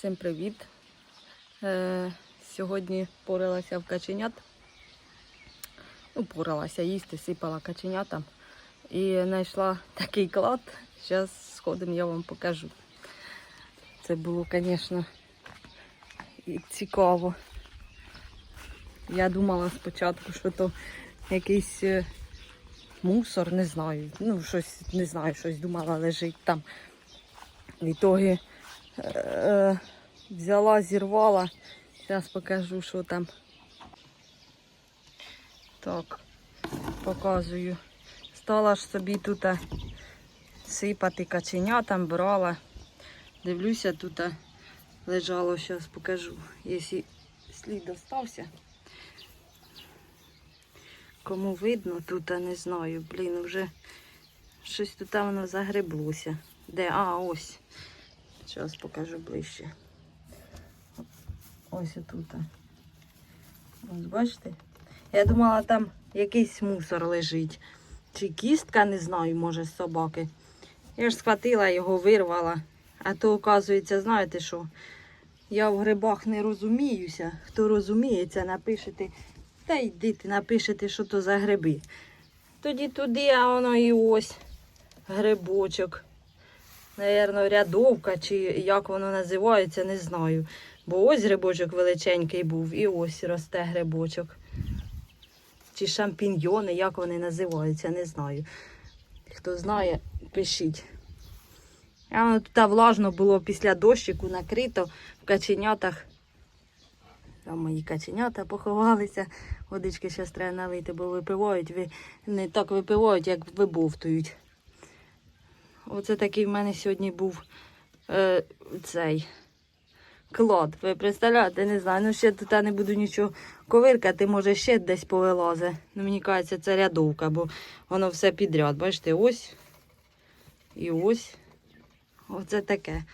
Всім привіт! Е, сьогодні поралася в каченят. Ну, поралася їсти, сипала каченятам. І знайшла такий клад. Зараз сходимо, я вам покажу. Це було, звісно, цікаво. Я думала спочатку, що то якийсь е, мусор, не знаю. Ну, щось, не знаю, щось думала лежить там. В ітогі е, взяла, зірвала. Зараз покажу, що там. Так, показую. Стала ж собі тут е, сипати каченя, там брала. Дивлюся, тут е, лежало, зараз покажу. Якщо слід остався. Кому видно, тут, не знаю, блін, вже щось тут воно загреблося. Де? А, ось. Зараз покажу ближче. Ось отут. Ось бачите? Я думала, там якийсь мусор лежить. Чи кістка, не знаю, може, з собаки. Я ж схватила його, вирвала. А то, оказується, знаєте що? Я в грибах не розуміюся. Хто розуміється, напишете. Та йдите, напишете, що то за гриби. Тоді туди, а воно і ось грибочок. Наверно, рядовка, чи як воно називається, не знаю. Бо ось грибочок величенький був, і ось росте грибочок. Чи шампіньйони, як вони називаються, не знаю. Хто знає, пишіть. А воно тут влажно було після дощику накрито в каченятах. Там мої каченята поховалися. Водички зараз треба налити, бо випивають. Ви- Не так випивають, як вибовтують. Оце такий в мене сьогодні був е, цей клад. Ви представляєте, не знаю. Ну ще тут не буду нічого ковиркати, може ще десь повилазе. Ну, мені кажеться, це рядовка, бо воно все підряд. Бачите, ось і ось. Оце таке.